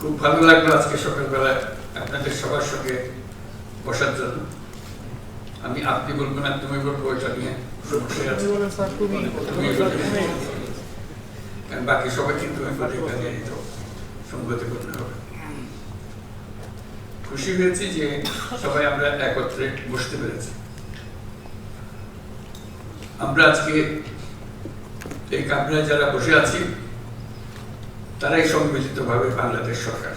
খুব ভালো লাগল আজকে সকালবেলায় আপনাদের সবার সঙ্গে বসার জন্য। আমি আপনি বলব না তুমি বলব ওইটা নিয়ে বাকি সবাই কিন্তু আমি বলি কাজে তো সঙ্গতি করতে হবে। খুশি হয়েছি যে সবাই আমরা একত্রে বসতে পেরেছি। আমরা আজকে এই কামরায় যারা বসে আছি তারাই সম্মিলিতভাবে বাংলাদেশ সরকার।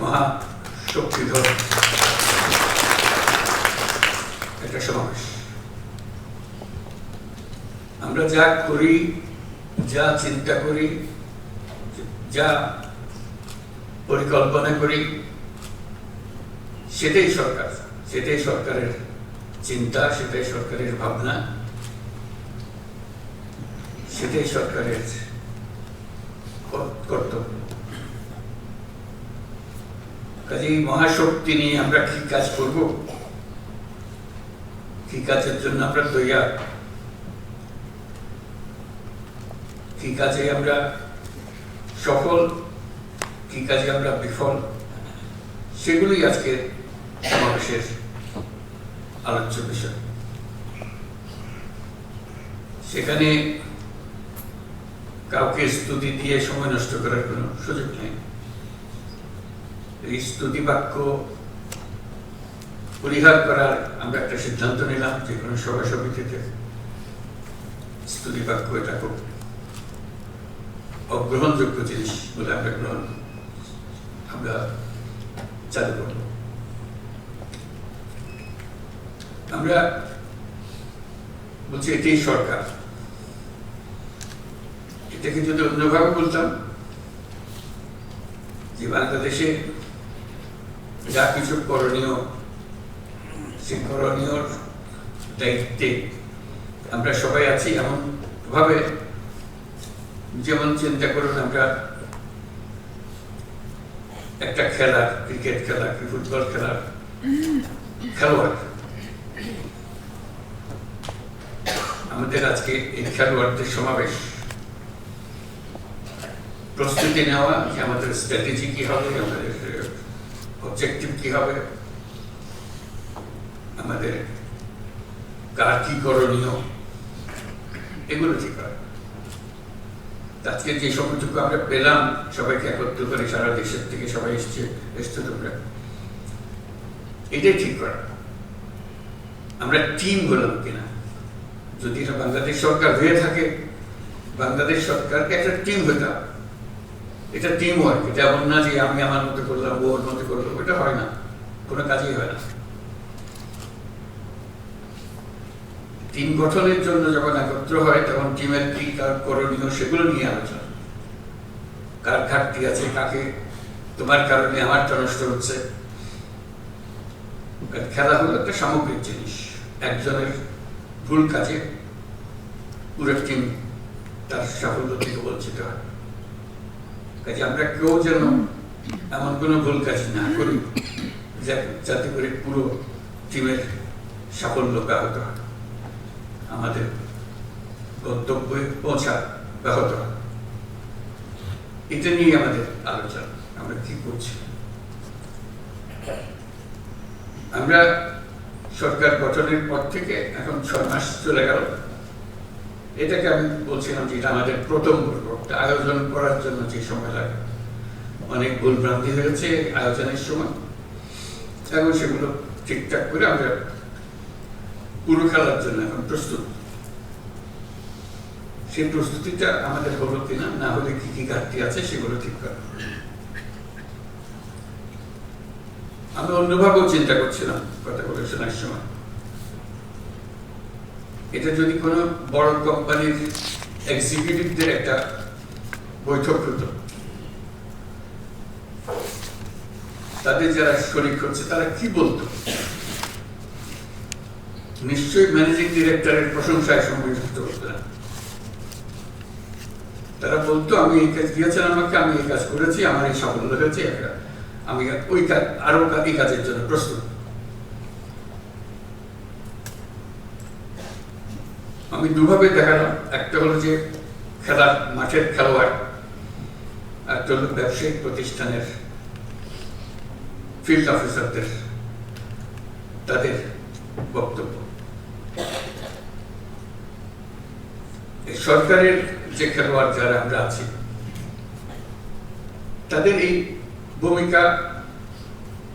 মহা শক্তিধর। একটা সমাবেশ। আমরা যা করি, যা চিন্তা করি, যা পরিকল্পনা করি, সেটাই সরকার। সেটাই সরকারের চিন্তা, সেটাই সরকারের ভাবনা। সেটাই সরকারের কর- কর্তব্য। কাজেই মহাশক্তি নিয়ে আমরা কি কাজ করব? কি কাজের জন্য আমরা তৈয়ার? কি কাজে আমরা সফল? কি কাজে আমরা বিফল? সেগুলোই আজকে সমাবেশের আলোচ্য বিষয়। সেখানে কাউকে স্তুতি দিয়ে সময় নষ্ট করার কোনো সুযোগ নেই। এই স্তুতি বাক্য পরিহার করার আমরা একটা সিদ্ধান্ত নিলাম, যে কোনো সভা সমিতিতে স্তুতি বাক্য এটা খুব অগ্রহণযোগ্য জিনিস বলে আমরা গ্রহণ, আমরা চালু করব। আমরা বলছি এটাই সরকার। এটাকে যদি অন্যভাবে বলতাম, যে বাংলাদেশে যা কিছু করণীয় সে করণীয় দায়িত্বে আমরা সবাই আছি এমন ভাবে যেমন চিন্তা করুন আমরা একটা খেলা, ক্রিকেট খেলা কি ফুটবল খেলার খেলোয়াড়। আমাদের আজকে এই খেলোয়াড়দের সমাবেশ। প্রস্তুতি নেওয়া যে আমাদের স্ট্র্যাটেজি কি হবে, আমাদের অবজেক্টিভ কি হবে? আমাদের কার কি করণীয়? এগুলো ঠিক হয় আজকে যে সময়টুকু আমরা পেলাম, সবাইকে একত্র করে সারা দেশের থেকে সবাই এসছে এসছে তোমরা। এটাই ঠিক করা। আমরা টিম হলাম কিনা? যদি এটা বাংলাদেশ সরকার হয়ে থাকে, বাংলাদেশ সরকারকে একটা টিম হতে হবে। এটা টিম ওয়ার্ক এটা এমন না যে আমি আমার মতো করলাম, ও ওর মতো করলাম এটা হয় না। কোনো কাজই হয় না। টিম গঠনের জন্য যখন একত্র হয়, তখন টিমের কি কার করণীয় সেগুলো নিয়ে আলোচনা। কার ঘাটতি আছে, কাকে, তোমার কারণে আমারটা নষ্ট হচ্ছে। খেলা হলো একটা সামগ্রিক জিনিস। একজনের ভুল কাজে পুরো টিম তার সাফল্য থেকে বঞ্চিত হয়। কাজে আমরা কেউ যেন এমন কোনো ভুল কাজ না করি যাতে করে পুরো টিমের সাফল্য ব্যাহত হয়। আমাদের গন্তব্যে পৌঁছা ব্যাহত হয়। এটা নিয়ে আমাদের আলোচনা। আমরা কি করছি? আমরা সরকার গঠনের পর থেকে এখন ছয় মাস চলে গেল। এটাকে আমি বলছিলাম যে এটা আমাদের প্রথম পর্ব। আয়োজন করার জন্য যে সময় লাগে। অনেক ভুল ভ্রান্তি হয়েছে আয়োজনের সময়। এখন সেগুলো ঠিকঠাক করে আমরা পুরো খেলার জন্য এখন প্রস্তুত। সেই প্রস্তুতিটা আমাদের হলো কিনা, না হলে কি কি ঘাটতি আছে সেগুলো ঠিক করা। আমি অন্যভাবেও চিন্তা করছিলাম কথা বলে শোনার সময়। এটা যদি কোনো বড় কোম্পানির এক্সিকিউটিভদের একটা বৈঠক হতো, তাদের যারা শরিক হচ্ছে, তারা কি বলতো? নিশ্চয়ই ম্যানেজিং ডিরেক্টরের প্রশংসায় সংযুক্ত হতো না। তারা বলতো, আমি এই কাজ দিয়েছেন আমাকে, আমি এই কাজ করেছি, আমার এই সাফল্য হয়েছে, আমি ওই কাজ, আরও এই কাজের জন্য প্রস্তুত। আমি দুভাবে দেখালাম। একটা হলো যে খেলার মাঠের খেলোয়াড় একটা হলো ব্যবসায়িক প্রতিষ্ঠানের ফিল্ড অফিসারদের তাদের বক্তব্য। সরকারের যে খেলোয়াড় যারা আমরা আছি, তাদের এই ভূমিকা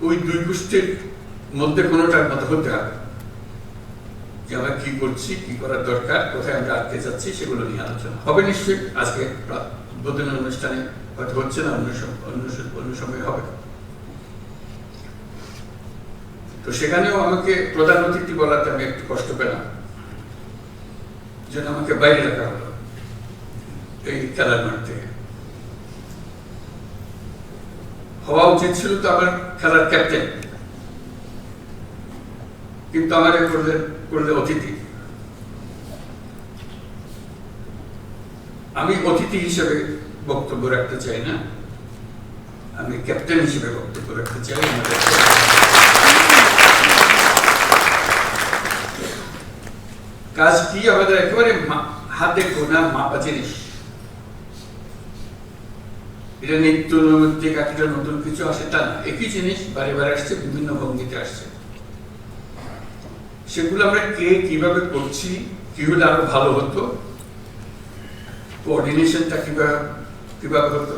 ওই দুই গোষ্ঠীর মধ্যে কোনোটার মতো হতে হবে যে আমরা কি করছি, কি করার দরকার, কোথায় আমরা আটকে যাচ্ছি, সেগুলো নিয়ে আলোচনা হবে। নিশ্চয়ই। আজকে উদ্বোধনী অনুষ্ঠানে হয়তো হচ্ছে না, অন্য অন্য সময় হবে। তো সেখানেও আমাকে প্রধান অতিথি বলাতে আমি একটু কষ্ট পেলাম। যেন আমাকে বাইরে রাখা হলো এই খেলার মাঠ থেকে। হওয়া উচিত ছিল তো আমার খেলার ক্যাপ্টেন। কিন্তু আমার করলে করলে অতিথি। আমি অতিথি হিসেবে বক্তব্য রাখতে চাই না। আমি ক্যাপ্টেন হিসেবে বক্তব্য রাখতে চাই। কাজ কি? আমাদের একেবারে হাতে গোনা মাপা জিনিস। এটা নিত্য নৈমিত্তিক একটা নতুন কিছু আসে তা না। একই জিনিস বারে বারে আসছে, বিভিন্ন ভঙ্গিতে আসছে। সেগুলো আমরা কে কীভাবে করছি কি হলে আরও ভালো হতো কোঅর্ডিনেশনটা কীভাবে কীভাবে হতো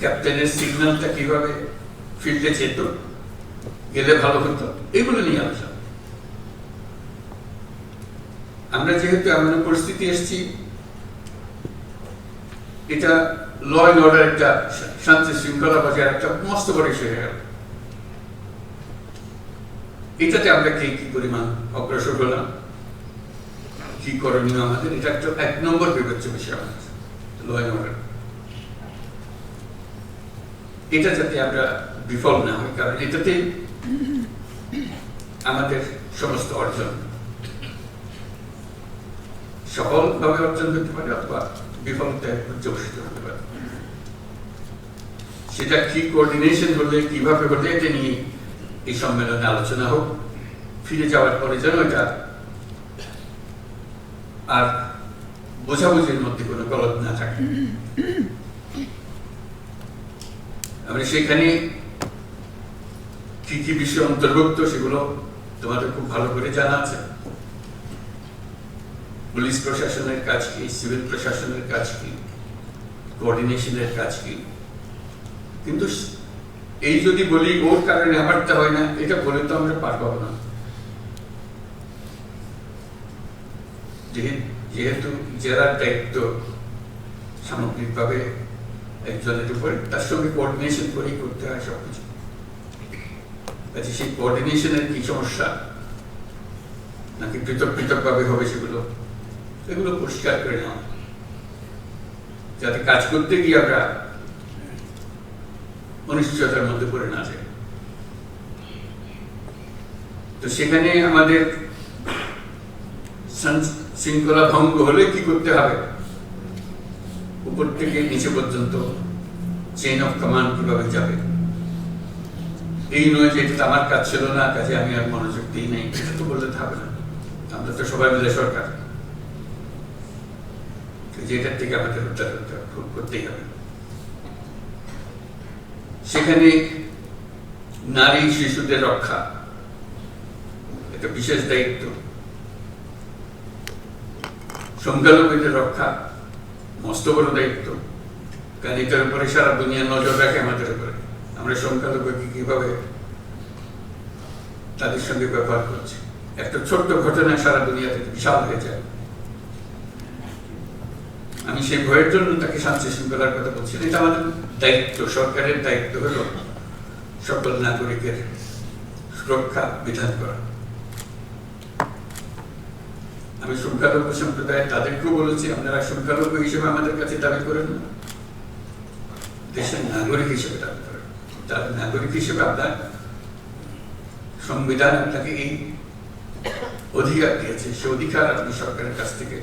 ক্যাপ্টেনের সিগন্যালটা কীভাবে ফিল্ডে যেত, গেলে ভালো হতো, এগুলো নিয়ে আলোচনা। আমরা যেহেতু এমন পরিস্থিতি এসেছি, এটা ল অ্যান্ড অর্ডার একটা শান্তি শৃঙ্খলা বজায় একটা মস্ত বড় ইস্যু হয়ে গেল। এটাতে আমরা কে কি পরিমাণ অগ্রসর হলাম, কি করণীয় আমাদের, এটা একটা এক নম্বর বিবেচ্য বিষয় আমাদের এটা যাতে আমরা বিফল না হই, কারণ এটাতে আমাদের সমস্ত অর্জন সফলভাবে অর্জন হতে পারে অথবা বিফলতায় পর্যবসিত হতে পারে। সেটা কি কোঅর্ডিনেশন হলে, কীভাবে হলে, এটা নিয়ে এই সম্মেলনে আলোচনা হোক, ফিরে যাওয়ার পরে যেন এটা আর বোঝাবুঝির মধ্যে কোনো গলত না থাকে। আমরা সেখানে কি কি বিষয় অন্তর্ভুক্ত সেগুলো তোমাদের খুব ভালো করে জানা আছে। পুলিশ প্রশাসনের কাজ কি, সিভিল প্রশাসনের কাজ কি কোঅর্ডিনেশনের কাজ কি? কিন্তু এই যদি বলি, ওর কারণে আমারটা হয় না, এটা বলে তো আমরা পার পাবো না। যেহেতু জেলার দায়িত্ব সামগ্রিকভাবে একজনের উপরে, তার সঙ্গে কোঅর্ডিনেশন করেই করতে হয় সবকিছু। কাজে সেই কোঅর্ডিনেশনের কি সমস্যা? নাকি পৃথক পৃথক ভাবে হবে সেগুলো? এগুলো পরিষ্কার করে নেওয়া। যাতে কাজ করতে গিয়ে আমরা অনিশ্চয়তার মধ্যে পড়ে না যাই তো সেখানে আমাদের শৃঙ্খলা ভঙ্গ হলে কি করতে হবে? উপর থেকে নিচে পর্যন্ত চেইন অফ কমান্ড কীভাবে যাবে? এই নয় যে এটা আমার কাজ ছিল না, কাজে আমি আর মনোযোগ দিই নাই, এটা তো বললে হবে না। আমরা তো সবাই মিলে সরকার। যেটার থেকে আমাদের উদ্ধার করতেই হবে। সেখানে নারী শিশুদের রক্ষা, একটা বিশেষ দায়িত্ব। সংখ্যালঘুদের রক্ষা, মস্ত বড় দায়িত্ব। কারণ এটার উপরে সারা দুনিয়া নজর রাখে আমাদের উপরে। আমরা সংখ্যালঘুকে কীভাবে তাদের সঙ্গে ব্যবহার করছি? একটা ছোট্ট ঘটনা সারা দুনিয়াতে বিশাল হয়ে যায়। আমি সেই ভয়ের জন্য তাকে শান্তি শৃঙ্খলার কথা বলছি এটা আমাদের দায়িত্ব, সরকারের দায়িত্ব হলো সকল নাগরিকের সুরক্ষা বিধান করা। আমি সংখ্যালঘু সম্প্রদায় তাদেরকেও বলেছি, আপনারা সংখ্যালঘু হিসেবে আমাদের কাছে দাবি করেন না। দেশের নাগরিক হিসেবে দাবি করেন। তার নাগরিক হিসেবে আপনার সংবিধান আপনাকে এই অধিকার দিয়েছে। সে অধিকার আপনি সরকারের কাছ থেকে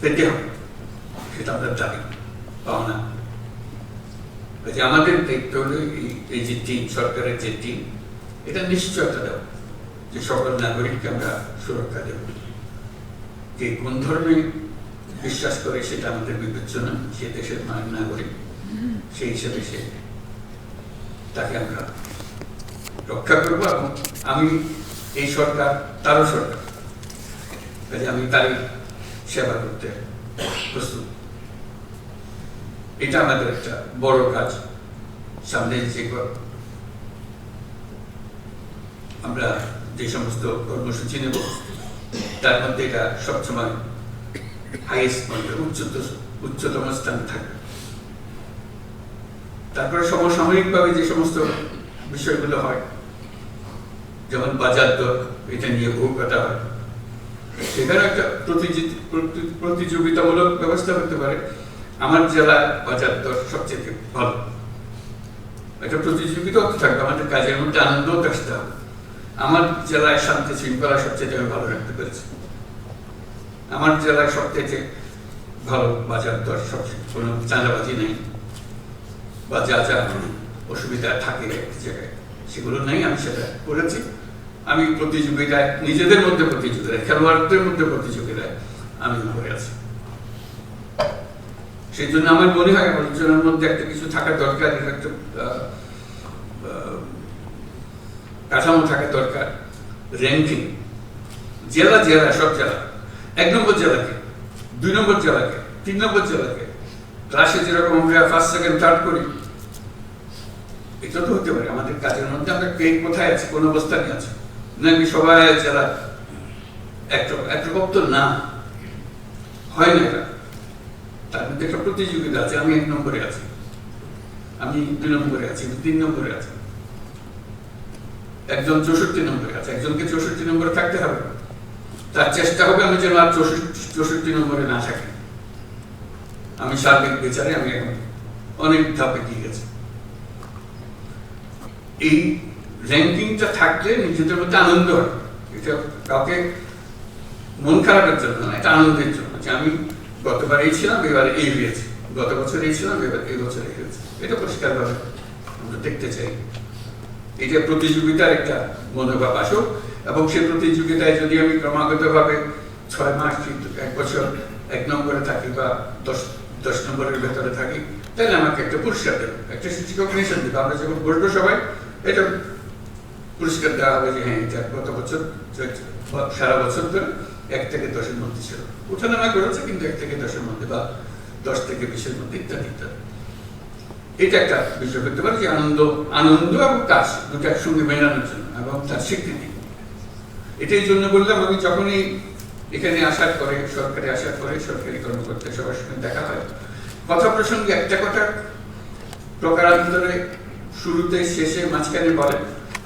পেতে হবে। সেটা আপনার দাবি, পাওনা। কাজে আমাদের দায়িত্ব হলো এই- যে টিম সরকারের যে টিম এটা নিশ্চয়তা যে সকল নাগরিককে আমরা সুরক্ষা দেব। কে কোন ধর্মে বিশ্বাস করে সেটা আমাদের বিবেচনা, সে দেশের মা- নাগরিক, সেই হিসেবে সে তাকে আমরা রক্ষা করব এবং আমি এই সরকার, তারও সরকার। কাজে আমি তারই সেবা করতে প্রস্তুত। এটা আমাদের একটা বড় কাজ। সামনে যে আমরা যে সমস্ত কর্মসূচি নেব, তার মধ্যে এটা সবসময় হাইয়েস্ট পয়েন্ট উচ্চত উচ্চতম স্থান থাকবে। তারপরে সমসাময়িকভাবে যে সমস্ত বিষয়গুলো হয়, যেমন বাজার দর, এটা নিয়ে বহু কথা হয়। সেখানে একটা প্রতিযোগিতামূলক ব্যবস্থা করতে পারে। আমার জেলা বাজার দর সবচেয়ে ভালো। একটা প্রতিযোগিতাও থাকবে, আমাদের কাজের মধ্যে আনন্দও আসতে হবে। আমার জেলায় শান্তি শৃঙ্খলা সবচেয়ে আমি ভালো রাখতে পেরেছি। আমার জেলায় সবচেয়ে ভালো বাজার দর সবচেয়ে, কোনো চাঁদাবাজি নেই বা যা যা অসুবিধা থাকে এক জায়গায়, সেগুলো নেই, আমি সেটা করেছি। আমি প্রতিযোগিতায় নিজেদের মধ্যে প্রতিযোগিতায় খেলোয়াড়দের মধ্যে প্রতিযোগিতায় আমি করে আছি। সেই জন্য আমার মনে হয় আলোচনার মধ্যে একটা কিছু থাকা দরকার একটা কাঠামো থাকা দরকার। র্যাঙ্কিং জেলা জেলা, সব জেলা। এক নম্বর জেলাকে, দুই নম্বর জেলাকে, তিন নম্বর জেলাকে। ক্লাসে যেরকম আমরা ফার্স্ট সেকেন্ড থার্ড করি, এটা তো হতে পারে। আমাদের কাজের মধ্যে আমরা কে কোথায় আছি, কোন অবস্থানে আছি? নাকি সবাই জেলা একরকম তো না, হয় না এটা? তার মধ্যে একটা প্রতিযোগিতা আছে, আমি এক নম্বরে আছি। আমি দুই নম্বরে আছি তিন নম্বরে আছি। একজন চৌষট্টি নম্বরে আছে, একজনকে চৌষট্টি নম্বরে থাকতে হবে। তার চেষ্টা হবে আমি যেন আর চৌষট্টি নম্বরে না থাকি। আমি সার্বিক বিচারে আমি এখন অনেক ধাপে গিয়ে গেছি। এই র্যাঙ্কিংটা থাকলে নিজেদের মধ্যে আনন্দ হয়। এটা কাউকে মন খারাপের জন্য না, এটা আনন্দের জন্য। যে আমি গতবার এই ছিলাম, এবার এই হয়েছে। গত বছর এই ছিলাম, এবার এই বছর এই হয়েছে। এটা পরিষ্কারভাবে আমরা দেখতে চাই। এটা প্রতিযোগিতার একটা মনোভাব আসুক, এবং সেই প্রতিযোগিতায় যদি আমি ক্রমাগতভাবে ছয় মাস এক বছর এক নম্বরে থাকি বা দশ দশ নম্বরের ভেতরে থাকি, তাহলে আমাকে একটা পুরস্কার দেবে, একটা রিকগনিশন দেবে আমরা যখন বসবো সবাই, এটা পুরস্কার দেওয়া হবে হ্যাঁ এটা গত বছর সারা বছর ধরে এক থেকে দশের মধ্যে ছিল। ওঠানামা করেছে কিন্তু এক থেকে দশের মধ্যে বা দশ থেকে বিশের মধ্যে ইত্যাদি ইত্যাদি। এটা একটা বিষয় করতে পারে যে আনন্দ আনন্দ এবং কাজ দুটো একসঙ্গে মেলানোর জন্য এবং তার স্বীকৃতি। এটাই জন্য বললাম, আমি যখনই এখানে আসার পরে, সরকারি আসার পরে সরকারি কর্মকর্তা সবার সঙ্গে দেখা হয়, কথা প্রসঙ্গে একটা কথা প্রকারান্তরে শুরুতে, শেষে, মাঝখানে বলেন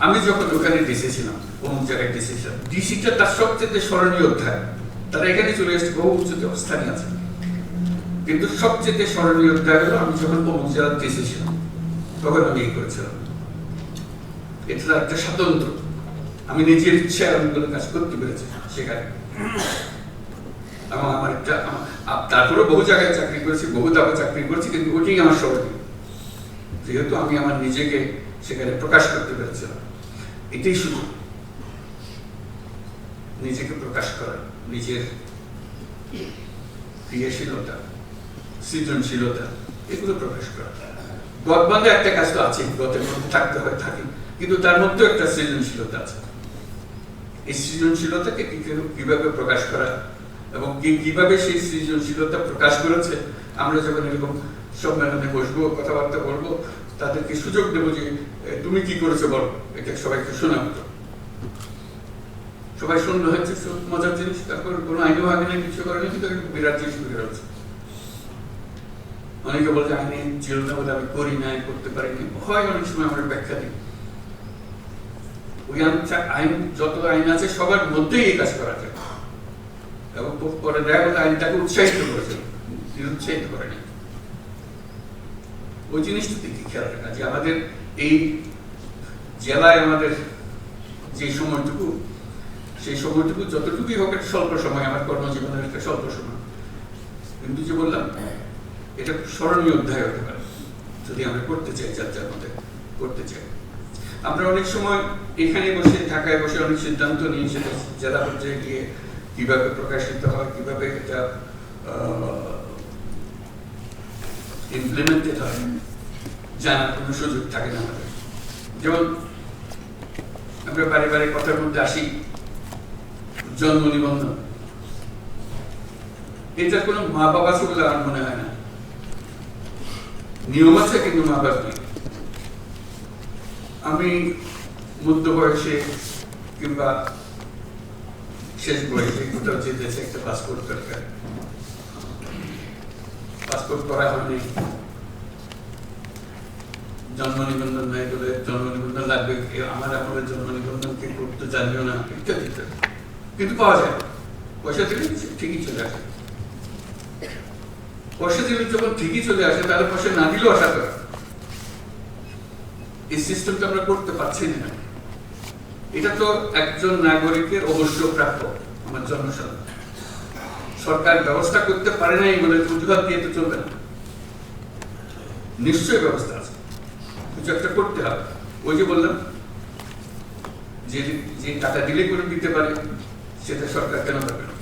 আমি যখন ওখানে ডিসি ছিলাম, অমুক জায়গায় ডিসি ছিলাম ডিসিটা তার সবচেয়ে স্মরণীয় অধ্যায়। তারা এখানে চলে এসেছে, বহু উচ্চতে অবস্থানে আছে। কিন্তু সবচেয়ে স্মরণীয় অধ্যায় হলো, আমি যখন অমুক জেলার ডিসি ছিলাম, তখন আমি এই করেছিলাম। এটা একটা স্বাতন্ত্র আমি নিজের ইচ্ছায় কোনো কাজ করতে পেরেছি সেখানে। এবং আমার একটা তারপরে বহু জায়গায় চাকরি করেছি, বহু দাবে চাকরি করেছি, কিন্তু ওটাই আমার স্মরণীয় যেহেতু আমি আমার নিজেকে সেখানে প্রকাশ করতে পেরেছিলাম এটাই শুধু নিজেকে প্রকাশ করা, নিজের ক্রিয়াশীলতা, সৃজনশীলতা, এগুলো প্রকাশ করা। গদবন্ধে একটা কাজ তো আছে গতের মধ্যে থাকতে হয়, থাকি। কিন্তু তার মধ্যেও একটা সৃজনশীলতা আছে। এই সৃজনশীলতাকে কীভাবে প্রকাশ করা এবং কে কীভাবে সেই সৃজনশীলতা প্রকাশ করেছে, আমরা যখন এরকম সম্মেলনে বসবো, কথাবার্তা বলব তাদেরকে সুযোগ দেবো যে তুমি কি করেছ বলো। এটা সবাইকে শোনাবো তো। সবাই শুনলো হচ্ছে মজার জিনিস। তারপর কোনো আইনও আগে নেই, কিছু করেনি, কিন্তু বিরাট জিনিস বের হচ্ছে অনেকে বলছে আইনে ছিল না বলে আমি করি নাই, করতে পারিনি। হয় অনেক সময় আমরা ব্যাখ্যা দিই। ওই আইন- আইন, যত আইন আছে, সবার মধ্যেই এই কাজ করা যায়। এবং পরে দেখা গেল আইনটাকে উৎসাহিত করেছে। নিরুৎসাহিত করেনি। ওই জিনিসটা দিকে খেয়াল রাখা যে আমাদের এই জেলায় আমাদের যে সময়টুকু, সেই সময়টুকু যতটুকুই হোক একটা স্বল্প সময়, আমার কর্মজীবনের একটা স্বল্প সময়। কিন্তু যে বললাম, এটা স্মরণীয় অধ্যায় হতে পারে, যদি আমরা করতে চাই, যার যার মধ্যে করতে চাই। আমরা অনেক সময় এখানে বসে, ঢাকায় বসে অনেক সিদ্ধান্ত নিই সেটা জেলা পর্যায়ে গিয়ে কীভাবে প্রকাশিত হয়, কীভাবে এটা ইমপ্লিমেন্টেড হয়। জানার কোনো সুযোগ থাকে না আমাদের। যেমন আমরা বারে বারে কথার মধ্যে আসি, জন্ম নিবন্ধন। এটার কোনো মা বাবা আছে বলে আমার মনে হয় না। নিয়ম আছে কিন্তু মা বাবা আমি মধ্য বয়সে কিংবা শেষ বয়সে কোথাও যেতেছে একটা পাসপোর্ট দরকার। পাসপোর্ট করা হয়নি। জন্ম নিবন্ধন নাই বলে জন্ম নিবন্ধন লাগবে আমার আমলে জন্ম নিবন্ধন কে করতে জানিও না, ইত্যাদি কিন্তু পাওয়া যায়। পয়সা দিলে ঠিকই চলে আসে। পয়সা দিলে যখন ঠিকই চলে আসে, তাহলে পয়সা না দিলেও আশা করে। এই সিস্টেমটা আমরা করতে পারছি না। এটা তো একজন নাগরিকের অবশ্য প্রাপ্য, আমার জনসাধারণ সরকার ব্যবস্থা করতে পারে নাই বলে অজুহাত দিয়ে তো চলবে না। নিশ্চয়ই ব্যবস্থা কিছু একটা করতে হবে। ওই যে বললাম, যে যে টাকা দিলে করে দিতে পারে, সেটা সরকার কেন পারবে না?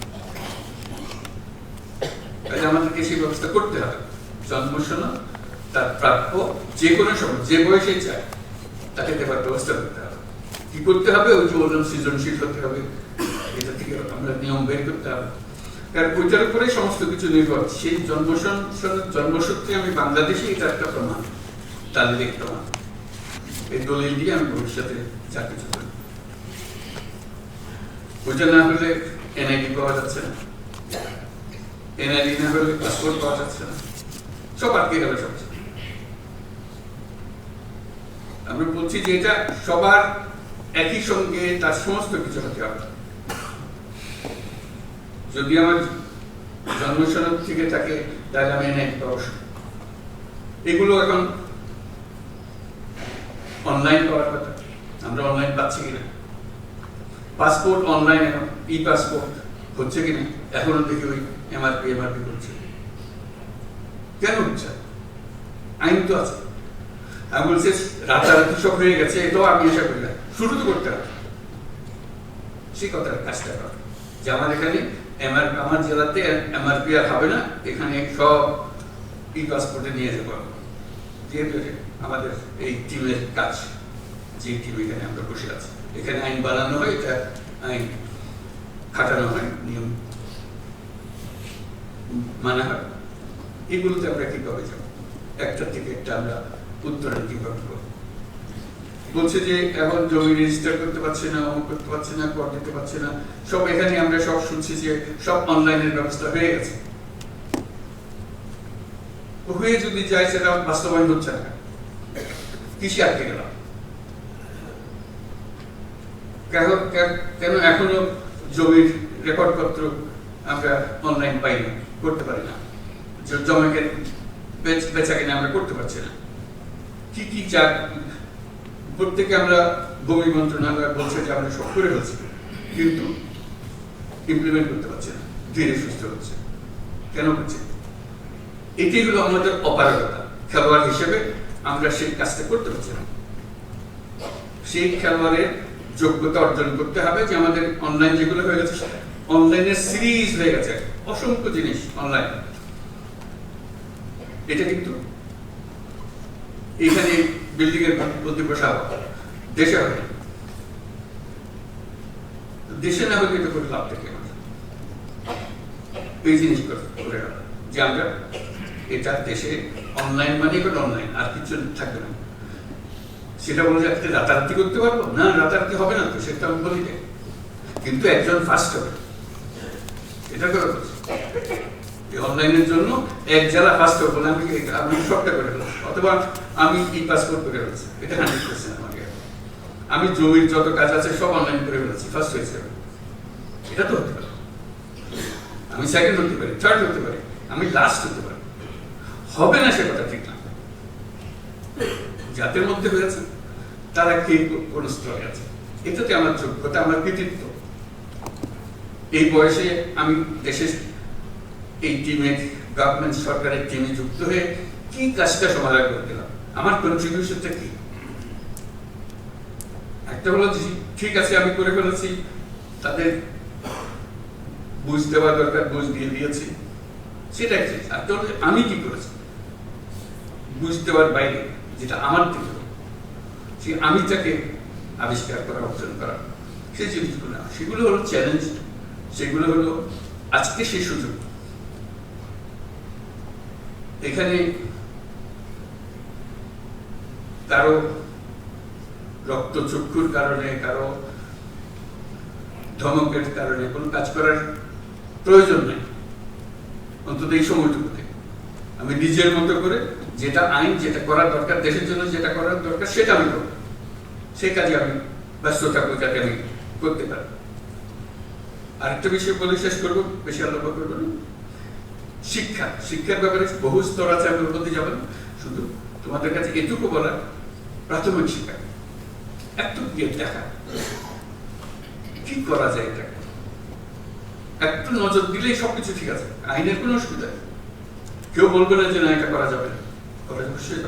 তাহলে আমাদেরকে সেই ব্যবস্থা করতে হবে। তার প্রাপ্য যে কোনো সময়, যে বয়সে চায়, তাকে দেবার ব্যবস্থা করতে হবে। কি করতে হবে? ওই যে সৃজনশীল হতে হবে। এটা থেকে আমরা নিয়ম বের করতে হবে। কারণ ওইটার উপরে সমস্ত কিছু নির্ভর। সেই জন্মসন জন্মসূত্রে আমি বাংলাদেশে এটা একটা প্রমাণ। প্রমাণ এই দলিল দিয়ে আমি ভবিষ্যতে যা কিছু করি। ওইটা না হলে এনআইডি পাওয়া যাচ্ছে না। এনআইডি না হলে পাসপোর্ট পাওয়া যাচ্ছে না। সব আটকে গেল সব। আমরা বলছি যে এটা সবার একই সঙ্গে তার সমস্ত কিছু হতে হবে। যদি আমার জন্মসনদ থেকে থাকে, তাহলে আমি এনআইডি পাবো। এগুলো এখন অনলাইন পাওয়ার কথা। আমরা অনলাইন পাচ্ছি কিনা? পাসপোর্ট অনলাইন এখন ই পাসপোর্ট হচ্ছে কিনা? এখনও দেখি ওই এমআরপি এমআরপি করছে। কেন হচ্ছে? আইন তো আছে। আমি বলছি, রাতারাতি সব হয়ে গেছে, এটাও আমি আশা করি না। শুরু তো করতে হবে। সেই কথার কাজটা করা। যে আমার এখানে এমআর আমার জেলাতে এমআরপি আর হবে না, এখানে সব ই পাসপোর্টে নিয়ে যাব আমাদের এই টিমের কাজ, যে টিম এখানে আমরা বসে আছি। এখানে আইন বানানো হয়, এটা আইন খাটানো হয়, নিয়ম মানা হয়। এগুলোতে আমরা কীভাবে যাব? একটা থেকে একটা আমরা উত্তরণ কীভাবে বলছে যে এখন জমি রেজিস্টার করতে পারছে না, অমুক করতে পারছে না, কর দিতে পারছে না। সব এখানে আমরা সব শুনছি যে সব অনলাইনের ব্যবস্থা হয়ে গেছে। হয়ে যদি যায়, সেটা বাস্তবায়ন হচ্ছে না কৃষি আটকে গেলাম। কেন এখনও জমির রেকর্ড পত্র আমরা অনলাইন পাই না করতে পারি না। জমিকে বেচা কিনা আমরা করতে পারছি না। কি কি চা প্রত্যেকে আমরা ভূমি মন্ত্রণালয় বলছে যে আমরা সব করে হচ্ছে কিন্তু ইমপ্লিমেন্ট করতে পারছি না। ধীরে সুস্থ হচ্ছে। কেন হচ্ছে? এটি হলো আমাদের অপারগতা, খেলোয়াড় হিসেবে আমরা সেই কাজটা করতে পারছি না। সেই খেলোয়াড়ের যোগ্যতা অর্জন করতে হবে যে আমাদের অনলাইন যেগুলো হয়ে গেছে অনলাইনের সিরিজ হয়ে গেছে। অসংখ্য জিনিস অনলাইন এটা কিন্তু এখানে বিল্ডিং এর প্রতি বসা দেশে হবে। দেশে না হলে এটা করে লাভ থেকে এই জিনিস করে যে আমরা এটা দেশে অনলাইন মানে এখন অনলাইন আর কিছু থাকবে না। সেটা বলে যাচ্ছে রাতারাতি করতে পারব? না, রাতারাতি হবে না তো, সেটা আমি বলি কিন্তু একজন ফার্স্ট হবে। এটা করে অনলাইনের জন্য এক জেলা ফার্স্ট হবে বলে আমি আমি সবটা করে অথবা আমি ই পাসপোর্ট করে ফেলছি এটা হান্ড্রেড পার্সেন্ট আমাকে আমি জমির যত কাজ আছে সব অনলাইন করে ফেলেছি ফার্স্ট হয়েছে। এটা তো হতে পারে। আমি সেকেন্ড হতে পারি থার্ড হতে পারি। আমি লাস্ট হতে পারি। হবে না সে কথা ঠিক না। যাদের মধ্যে হয়েছে, তারা কে কোন স্তরে আছে। এটাতে আমার যোগ্যতা, আমার কৃতিত্ব। এই বয়সে আমি দেশের এই টিমে গভর্নমেন্ট সরকারের টিমে যুক্ত হয়ে কি কাজটা সমাধান করে দিলাম আমার কন্ট্রিবিউশনটা কি? একটা হলো ঠিক আছে, আমি করে ফেলেছি, তাদের বুঝ দেওয়া দরকার, বুঝ দিয়ে দিয়েছি সেটা আমি কি করেছি? বুঝতে দেওয়ার বাইরে, যেটা আমার থেকে সেই আমিটাকে আবিষ্কার করা, অর্জন করা সেই জিনিসগুলো সেগুলো হলো চ্যালেঞ্জ সেগুলো হলো আজকে সেই সুযোগ। এখানে কারও রক্তচক্ষুর কারণে, কারও ধমকের কারণে কোনো কাজ করার প্রয়োজন নেই। অন্তত এই সময়টুকুতে। আমি নিজের মতো করে যেটা আইন, যেটা করার দরকার, দেশের জন্য যেটা করার দরকার, সেটা আমি করব। সেই কাজে আমি ব্যস্ত থাকব যাতে আমি করতে পারি। আরেকটা বিষয় বলে শেষ করব, বেশি আলোচনা করব শিক্ষা, শিক্ষার ব্যাপারে বহু স্তর আছে, আমি ওর মধ্যে যাবেন শুধু তোমাদের কাছে এটুকু বলা প্রাথমিক শিক্ষা। একটু গিয়ে দেখা। কি করা যায় এটা? একটু নজর দিলেই সবকিছু ঠিক আছে। আইনের কোনো অসুবিধা কেউ বলবে না যে না, এটা করা যাবে না। করা অবশ্যই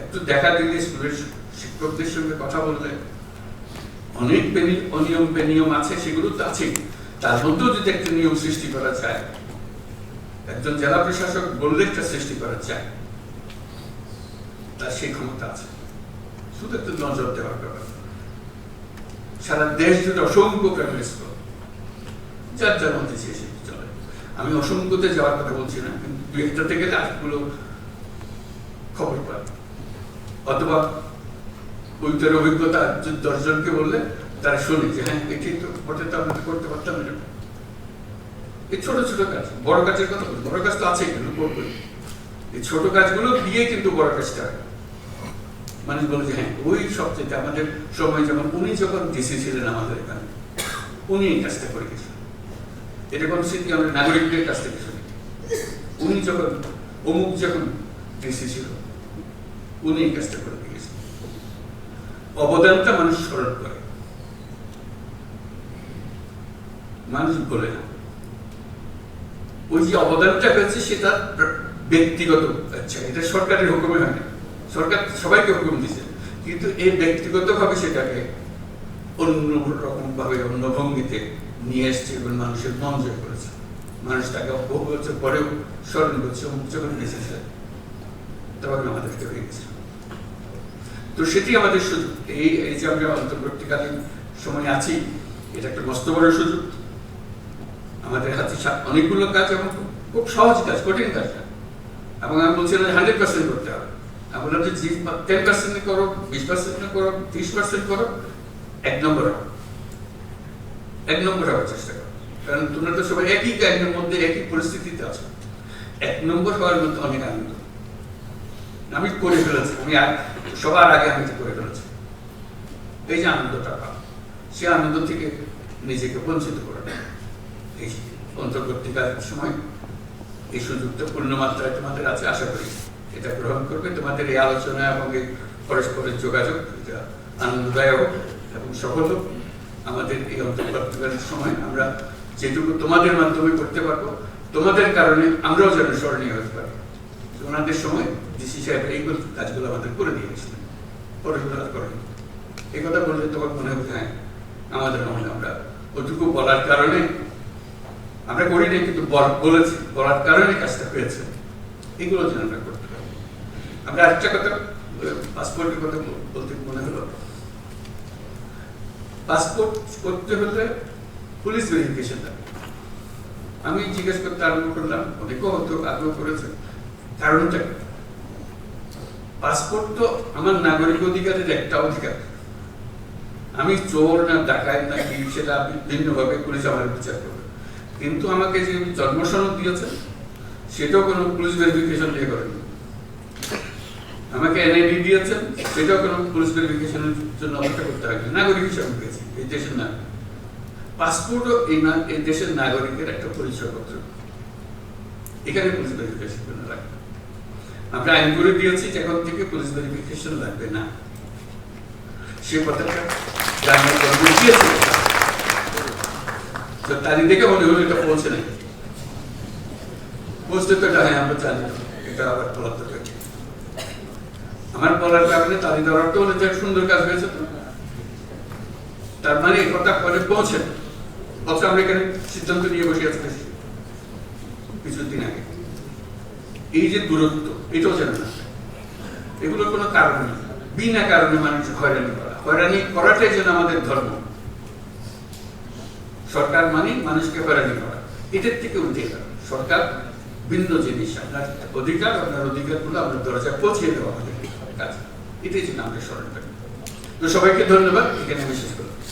একটু দেখা দিলে স্কুলের শিক্ষকদের সঙ্গে কথা বললে অনেক অনিয়ম বেনিয়ম আছে, সেগুলো তো আছেই। তার মধ্যেও যদি একটা নিয়ম সৃষ্টি করা যায়, একজন জেলা প্রশাসক বললে একটা সৃষ্টি করা যায়, তার সেই ক্ষমতা আছে। শুধু একটু নজর দেওয়ার ব্যাপার। সারা দেশ জুড়ে অসংখ্য প্রাইমারি স্কুল যার যার মধ্যে চলে। আমি অসংখ্যতে যাওয়ার কথা বলছি না, কিন্তু দুই একটাতে গেলে আরেকগুলো খবর পাই অথবা ওইটার অভিজ্ঞতা দশজনকে বললে তারা শোনে যে হ্যাঁ এটি তো, ওটা তো আমরা করতে পারতাম না। এই ছোট ছোট কাজ, বড় কাজের কথা বলি, বড় কাজ তো আছে কিন্তু করবোই এই ছোট কাজগুলো দিয়ে কিন্তু বড় কাজটা মানুষ বলে যে হ্যাঁ ওই সবচেয়ে আমাদের সময় যেমন, উনি যখন ডিসি ছিলেন আমাদের এখানে, উনি এই কাজটা করে গেছিলেন এটা কোন স্মৃতি আমরা নাগরিকদের কাছ থেকে শুনি। উনি যখন, অমুক যখন ডিসি ছিল উনি এই কাজটা করে দিয়ে গেছিলেন অবদানটা মানুষ স্মরণ করে। মানুষ বলে, ওই যে অবদানটা হয়েছে সেটা ব্যক্তিগত আচ্ছা এটা সরকারের হুকুমে হয় সরকার সবাইকে হুকুম কিন্তু এই ব্যক্তিগত ভাবে সেটাকে অন্য রকম ভাবে অন্য ভঙ্গিতে নিয়ে এসছে এবং মানুষের মন জয় করেছে। মানুষ তাকে বহু পরেও স্মরণ করছে অমুক যখন এসেছে, তখন আমাদেরকে হয়ে গেছে তো সেটি আমাদের সুযোগ। এই এই যে আমরা অন্তর্বর্তীকালীন সময় আছি, এটা একটা মস্ত বড় সুযোগ। আমাদের হাতে অনেকগুলো কাজ এবং খুব- সহজ কাজ, কঠিন কাজ। এবং আমি বলছি না হান্ড্রেড পার্সেন্ট করতে হবে। আমি বললাম যে টেন পার্সেন্ট করো, বিশ পার্সেন্ট করো, ত্রিশ পার্সেন্ট করো, এক নম্বর এক নম্বর হওয়ার চেষ্টা করো। কারণ তোমরা তো সবাই একই কাজের মধ্যে একই পরিস্থিতিতে আছো। এক নম্বর হওয়ার মধ্যে অনেক আনন্দ। আমি করে ফেলেছি। আমি সবার আগে আমি করে ফেলেছি। এই যে আনন্দটা সে আনন্দ থেকে নিজেকে বঞ্চিত করে। এই অন্তর্বর্তীকালীন সময় এই সুযোগটা পূর্ণ মাত্রায় তোমাদের আছে আশা করি এটা গ্রহণ করবে। তোমাদের এই আলোচনা এবং এই পরস্পরের যোগাযোগ আনন্দদায়ক এবং সফল হোক। আমাদের এই অন্তর্বর্তীকালীন সময় আমরা যেটুকু তোমাদের মাধ্যমে করতে পারব, তোমাদের কারণে আমরাও যেন স্মরণীয় হতে পারি। ওনাদের সময় ডিসি সাহেব এইগুলো কাজগুলো আমাদের করে দিয়ে গেছিলেন পড়াশোনা করেন। এই কথা বললে তখন মনে হবে হ্যাঁ আমাদের আমলে আমরা ওটুকু বলার কারণে আমরা করিনি কিন্তু বলেছি, বলার কারণে কাজটা হয়েছে। এগুলো যেন আমরা করতে পারি। আমরা আরেকটা কথা পাসপোর্টের কথা বলতে মনে হলো। পাসপোর্ট করতে হলে পুলিশ ভেরিফিকেশন আমি জিজ্ঞেস করতে আরম্ভ করলাম, অনেকেও হয়তো আগ্রহ করেছে। কারণটা পাসপোর্ট তো আমার নাগরিক অধিকারের একটা অধিকার। আমি চোর না ডাকাত না কি সেটা ভিন্নভাবে পুলিশ আমার বিচার করবে। কিন্তু আমাকে যে জন্ম সনদ দিয়েছে, সেটাও কোনো পুলিশ ভেরিফিকেশন দিয়ে করেনি। আমাকে এনআইডি দিয়েছেন সেটাও কোনো পুলিশ ভেরিফিকেশনের জন্য অপেক্ষা করতে হয় নাগরিক হিসাবে পেয়েছি, এই দেশের নাগরিক। পাসপোর্টও এই এই দেশের নাগরিকের একটা পরিচয়পত্র। এখানে পুলিশ ভেরিফিকেশন লাগবে আমরা আইন করে দিয়েছি যে এখন থেকে পুলিশ ভেরিফিকেশন লাগবে না। সে কথাটা দিয়েছে তো মনে হলো এটা পৌঁছে নাই। পৌঁছতে তো এটা হ্যাঁ আমরা জানি এটা আবার আমার বলার কারণে তালি দেওয়ার তো হলে যে সুন্দর কাজ হয়েছে তো। তার মানে কথা পরে পৌঁছে অথচ আমরা এখানে সিদ্ধান্ত নিয়ে বসে আছি কিছুদিন আগে। এই যে দূরত্ব এটাও যেন না। এগুলোর কোনো কারণ নেই। বিনা কারণে মানুষ হয়রানি করা। হয়রানি করাটাই যেন আমাদের ধর্ম। সরকার মানে মানুষকে হয়রানি করা। এটার থেকে উঠে সরকার ভিন্ন জিনিস। আপনার অধিকার, আপনার অধিকারগুলো আপনার দরজায় পৌঁছে দেওয়া আমাদের কাজ। এটাই যেন আমরা স্মরণ করি। তো সবাইকে ধন্যবাদ। এখানে আমি শেষ